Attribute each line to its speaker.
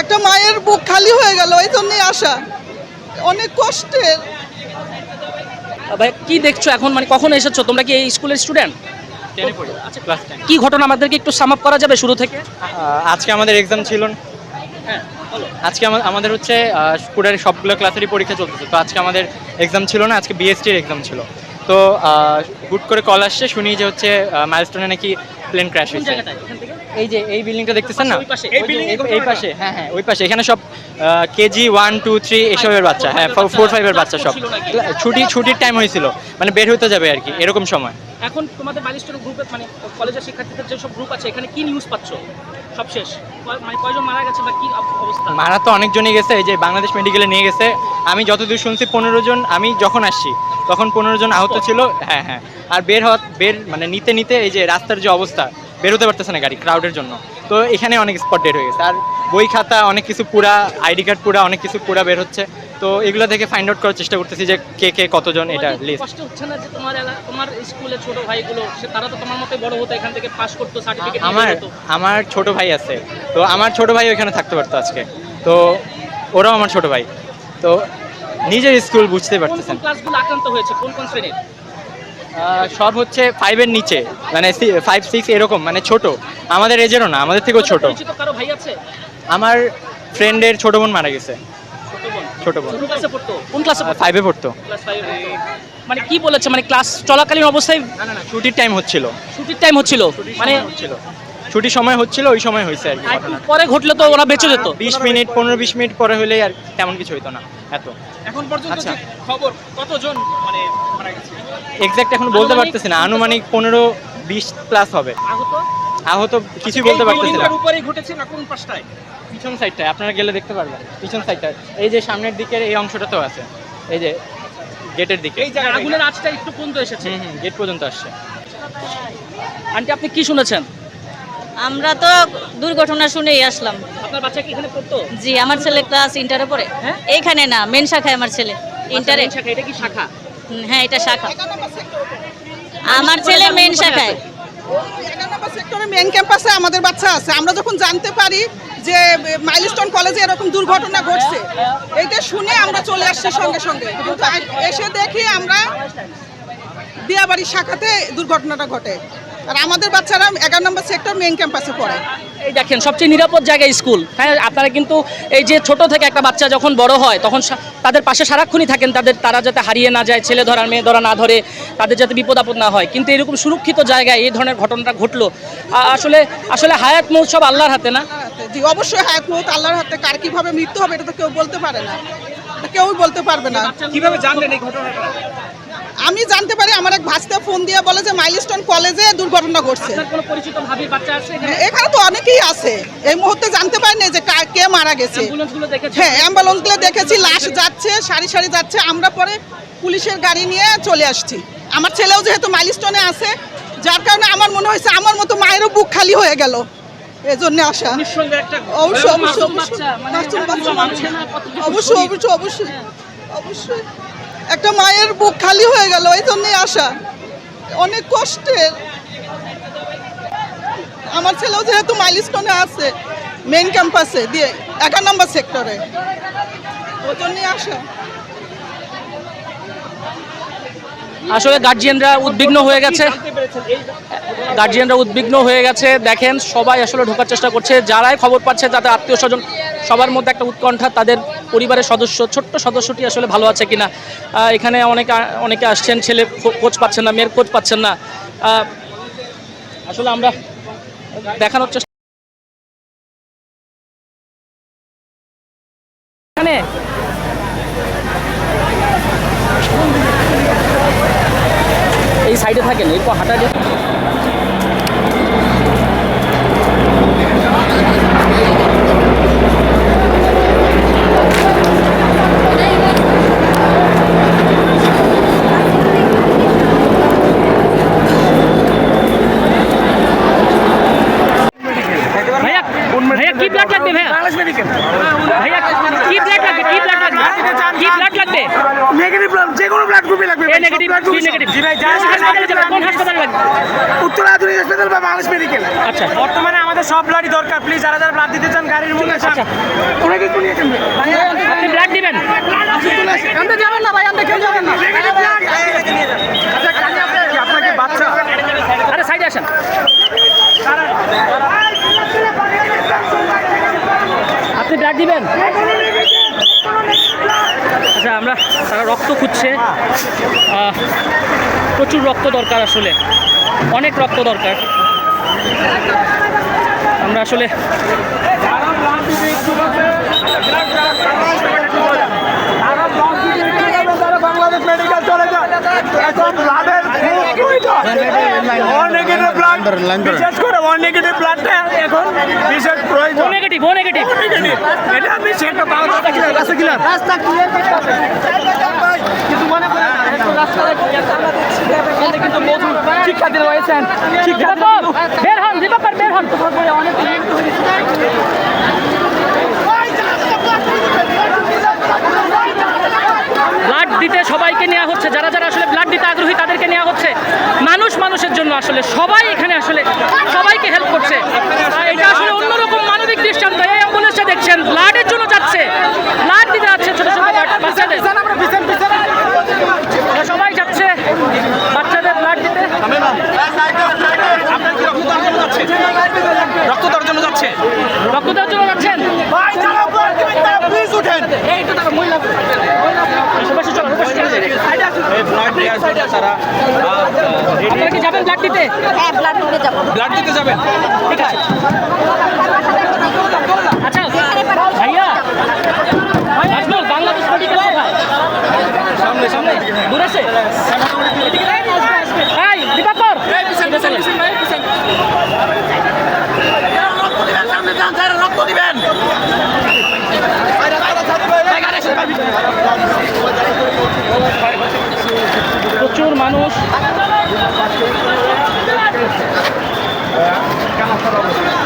Speaker 1: একটা মায়ের বুক খালি হয়ে গেল এই জন্যই আসা। অনেক কষ্টের।
Speaker 2: ভাই কি দেখছ এখন? মানে কখন এসেছ? তোমরা কি এই স্কুলের স্টুডেন্ট
Speaker 3: আচ্ছা
Speaker 2: কি ঘটনা? আমাদেরকে একটু সাম আপ করা যাবে শুরু থেকে?
Speaker 3: আজকে আমাদের এক্সাম ছিল না।
Speaker 2: হ্যাঁ
Speaker 3: আজকে আমাদের হচ্ছে স্কুলের সবগুলো ক্লাসেরই পরীক্ষা চলতেছে। তো আজকে আমাদের এক্সাম ছিল না আজকে বিএসটির এক্সাম ছিল। তো আহ, হুট করে কল আসছে শুনি যে হচ্ছে মাইলস্টোনে নাকি প্লেন ক্র্যাশ হয়েছে। এই যে এই বিল্ডিংটা দেখতেছেন না? এই building এই- পাশে হ্যাঁ হ্যাঁ ওই পাশে। এখানে সব কেজি ওয়ান টু থ্রি এসবের বাচ্চা হ্যাঁ ফোর ফাইভের বাচ্চা সব। ছুটি ছুটির টাইম হয়েছিল মানে বের হতে যাবে আর কি এরকম সময়।
Speaker 2: এখন তোমাদের মাইলস্টোন গ্রুপে মানে কলেজের শিক্ষার্থীদের যে সব গ্রুপ আছে এখানে কি নিউজ পাচ্ছ? সব শেষ। মানে কয়জন মারা গেছে বা কি অবস্থা?
Speaker 3: মারা তো অনেকজনই গেছে এই যে বাংলাদেশ মেডিকেলে নিয়ে গেছে। আমি যতদূর শুনছি পনেরো জন আমি যখন আসছি তখন পনেরো জন আহত ছিল হ্যাঁ হ্যাঁ। আর বের হওয়া বের মানে নিতে নিতে এই যে রাস্তার যে অবস্থা বের হতে পারতেছে না গাড়ি ক্রাউডের জন্য। তো এখানে অনেক স্পট ডেট হয়ে গেছে। আর বই খাতা অনেক কিছু পুরা আইডি কার্ড পুরা অনেক কিছু পুরা বের হচ্ছে। তো এগুলো থেকে ফাইন্ড আউট করার চেষ্টা করতেছি যে কে কে কতজন এটা লিস্ট
Speaker 2: কষ্ট হচ্ছে না যে তোমার তোমার স্কুলের ছোট ভাইগুলো সে তারা তো তোমার মতোই বড় হতো এখান থেকে পাস করতো সার্টিফিকেট
Speaker 3: আমার আমার ছোট ভাই আছে। তো আমার ছোট ভাই ওখানে থাকতে পারতো আজকে। তো ওরাও আমার ছোট ভাই। তো নিজের স্কুল বুঝতে পারতেছেন।
Speaker 2: ক্লাসগুলো আক্রান্ত হয়েছে? কোন কোন শ্রেণির?
Speaker 3: সব হচ্ছে ফাইভের নিচে মানে ফাইভ সিক্স এরকম মানে ছোট। আমাদের এজেরও না আমাদের থেকেও ছোট।
Speaker 2: ভাই আছে?
Speaker 3: আমার ফ্রেন্ডের ছোট বোন মারা গেছে।
Speaker 2: ছোট বোন?
Speaker 3: ছোট বোন।
Speaker 2: কোন ক্লাসে পড়তো? কোন ক্লাসে পড়তো?
Speaker 3: ফাইভে পড়তো।
Speaker 2: মানে কি বলেছে? মানে ক্লাস চলাকালীন অবস্থায়?
Speaker 3: ছুটির টাইম হচ্ছিল।
Speaker 2: ছুটির টাইম হচ্ছিল? মানে
Speaker 3: ছুটির সময় হচ্ছিল ওই সময় হয়েছে আর কি।
Speaker 2: পরে ঘটলে তো ওরা বেঁচে যেত।
Speaker 3: বিশ মিনিট পনেরো বিশ মিনিট পরে হলে আর তেমন কিছু হইতো না এত।
Speaker 4: এখন পর্যন্ত
Speaker 3: আচ্ছা।
Speaker 4: যে খবর কতজন মানে মারা গেছে?
Speaker 3: এক্সাক্ট এখন বলতে
Speaker 2: আনুমানিক
Speaker 3: পারতেছি না আনুমানিক পনেরো বিশ প্লাস হবে।
Speaker 2: আহত?
Speaker 3: আহত কিছুই বলতে
Speaker 4: এই
Speaker 3: পারতেছি না।
Speaker 4: building-টার উপরেই ঘটেছে না কোন পাশটায়?
Speaker 3: পিছন সাইডটায় আপনারা গেলে দেখতে পারবেন পিছন সাইডটা এই যে সামনের দিকের এই অংশটা তো আছে এই যে গেটের দিকে।
Speaker 4: এই জায়গায়
Speaker 2: আগুনের আঁচটা একটু পর্যন্ত এসেছে?
Speaker 3: হুম হুম গেট পর্যন্ত আসছে।
Speaker 2: আন্টি আপনি কি শুনেছেন?
Speaker 5: আমরা তো দুর্ঘটনা শুনেই আসলাম।
Speaker 2: আপনার বাচ্চা কি এখানে পড়তো?
Speaker 5: জি আমার ছেলে ক্লাস ইন্টারে পড়ে।
Speaker 2: হ্যাঁ?
Speaker 5: এইখানে না মেন শাখায় আমার ছেলে ইন্টারে
Speaker 2: আচ্ছা, শাখা, এটা কি শাখা?
Speaker 5: হ্যাঁ এটা শাখা। আমার ছেলে মেন শাখায়।
Speaker 1: সেক্টরে মেন ক্যাম্পাসে আমাদের বাচ্চা আছে। আমরা যখন জানতে পারি যে মাইলস্টোন কলেজে এরকম দুর্ঘটনা ঘটছে এইটা শুনে আমরা চলে আসছি সঙ্গে সঙ্গে। কিন্তু এসে দেখি আমরা দিয়াবাড়ি শাখাতে দুর্ঘটনাটা ঘটে। আর আমাদের বাচ্চারা এগারো নম্বর সেক্টর মেন ক্যাম্পাসে পড়ে।
Speaker 2: এই দেখেন সবচেয়ে নিরাপদ জায়গায় স্কুল। হ্যাঁ আপনারা কিন্তু এই যে ছোট থেকে একটা বাচ্চা যখন বড় হয় তখন সা- তাদের পাশে সারাক্ষণই থাকেন তাদের তারা যাতে হারিয়ে না যায় ছেলে ধরার মেয়ে ধরা না ধরে তাদের যাতে বিপদ আপদ না হয়। কিন্তু এরকম সুরক্ষিত জায়গায় এই ধরনের ঘটনাটা ঘটলো। আসলে আসলে হায়াত মহোৎসব আল্লাহর হাতে না?
Speaker 1: জি অবশ্যই হায়াত মৌত আল্লাহর হাতে। কার কীভাবে মৃত্যু হবে এটা তো কেউ বলতে পারে না। কেউই বলতে পারবে না।
Speaker 4: কীভাবে জানলেন এই ঘটনাটা?
Speaker 1: আমি জানতে পারি আমার এক ভাস্তা ফোন দিয়ে বলে যে মাইলস্টোন কলেজে দুর্ঘটনা ঘটছে।
Speaker 2: এখানে?
Speaker 1: তো অনেকেই আছে। এই মুহূর্তে জানতে পারিনি যে কা- মারা গেছে। হ্যাঁ অ্যাম্বুলেন্সগুলো দেখেছি লাশ যাচ্ছে সারি সারি যাচ্ছে। আমরা পরে পুলিশের গাড়ি নিয়ে চলে আসছি। আমার ছেলেও যেহেতু মাইলস্টোনে আছে যার কারণে আমার মনে হয়েছে আমার মতো মায়েরও বুক খালি হয়ে গেল। এই জন্য আসা অবশ্যই অবশ্যই অবশ্যই।
Speaker 2: মানে।
Speaker 1: অবশ্যই অবশ্যই অবশ্যই। একটা মায়ের বুক খালি হয়ে গেল, এই জন্যই আসা। অনেক কষ্টের। আমার ছেলেও যেহেতু মাইলস্টোনে আছে মেইন ক্যাম্পাসে দিয়ে এগারো নম্বর সেক্টরে ওই জন্যই আসা।
Speaker 2: আসলে গার্জিয়ানরা উদ্বিগ্ন হয়ে গেছে। গার্জিয়ানরা উদ্বিগ্ন হয়ে গেছে। দেখেন, সবাই আসলে ঢোকার চেষ্টা করছে। যারাই খবর পাচ্ছে, তাদের আত্মীয় স্বজন সবার মধ্যে একটা উৎকণ্ঠা তাদের পরিবারের সদস্য, ছোট্ট সদস্যটি আসলে ভালো আছে কিনা। এখানে অনেকে অনেকে আসছেন, ছেলে খোঁজ পাচ্ছেন না, মেয়ের খোঁজ পাচ্ছেন না। আসলে আমরা দেখানোর চেষ্টা এখানে এই সাইডে থাকেন, এরপর হাঁটাহাঁটি লাগবে লাগবে?
Speaker 6: নেগেটিভ ব্লাড যে কোনো ব্লাড গ্রুপে লাগবে
Speaker 2: এ নেগেটিভ বি নেগেটিভ কোন হাসপাতালে যাবে কোন হাসপাতালে লাগবে?
Speaker 6: উত্তর আধুনিক হাসপাতাল বা বাংলাদেশ মেডিকেল
Speaker 2: আচ্ছা।
Speaker 6: বর্তমানে আমাদের সব ব্লাডই দরকার। প্লিজ যারা যারা ব্লাড দিতে চান গাড়ির মধ্যে
Speaker 2: আচ্ছা।
Speaker 6: ওনাকে একটু নিয়ে যাবেন
Speaker 2: আপনি ব্লাড দিবেন?
Speaker 1: আমরা যাবেন না ভাই আমরা কেউ যাবেন না।
Speaker 6: আপনাকে বাচ্চা।
Speaker 2: আরে সাইডে আসেন। আপনি ব্লাড দিবেন? আচ্ছা আমরা তারা রক্ত খুঁজছে। প্রচুর রক্ত দরকার আসলে। অনেক রক্ত দরকার। আমরা আসলে
Speaker 6: বাংলাদেশ মেডিকেল চলে যান এখন ব্লাডের নেগেটিভ ব্লাড বিশেষ করে ওয়ান নেগেটিভ ব্লাডটা এখন বিশেষ প্রয়োজন।
Speaker 2: নেগেটিভ ও নেগেটিভ
Speaker 6: নেগেটিভ এটা আমি সেটা বাংলাদেশ রাস্তা রাস্তা
Speaker 2: কিন্তু মনে করেন কিন্তু মধু শিক্ষার্থী রয়েছেন শিক্ষার্থী বের হন দীপকর বের হন। অনেক ব্লাড দিতে সবাইকে নেওয়া হচ্ছে। যারা যারা আসলে ব্লাড দিতে আগ্রহী তাদেরকে নেওয়া হচ্ছে মানুষ মানুষের জন্য আসলে সবাই এখানে আসলে সবাইকে হেল্প করছে এটা আসলে অন্যরকম মানবিক দৃষ্টান্ত এই অ্যাম্বুলেন্সটা দেখছেন ব্লাডের জন্য যাচ্ছে ব্লাড দিতে যাচ্ছে ছোট ছোট বাচ্চাদের সবাই যাচ্ছে বাচ্চাদের ব্লাড দিতে
Speaker 4: আপনার কি রক্তদান জন্য যাচ্ছে রক্ত দেওয়ার জন্য যাচ্ছে
Speaker 2: রক্ত দেওয়ার জন্য যাচ্ছেন
Speaker 6: ভাই যারা তারা
Speaker 2: কি যাবেন ব্লাড দিতে
Speaker 5: হ্যাঁ ব্লাড দিতে যাব।
Speaker 4: ব্লাড দিতে যাবেন?
Speaker 2: ঠিক আছে। আচ্ছা ভাইয়া নাজমুল বাংলাদেশ মেডিকেল কোথায় সামনে সামনে। দূর আছে? এই দিবাকর প্রচুর মানুষ। কাঁচা অবস্থা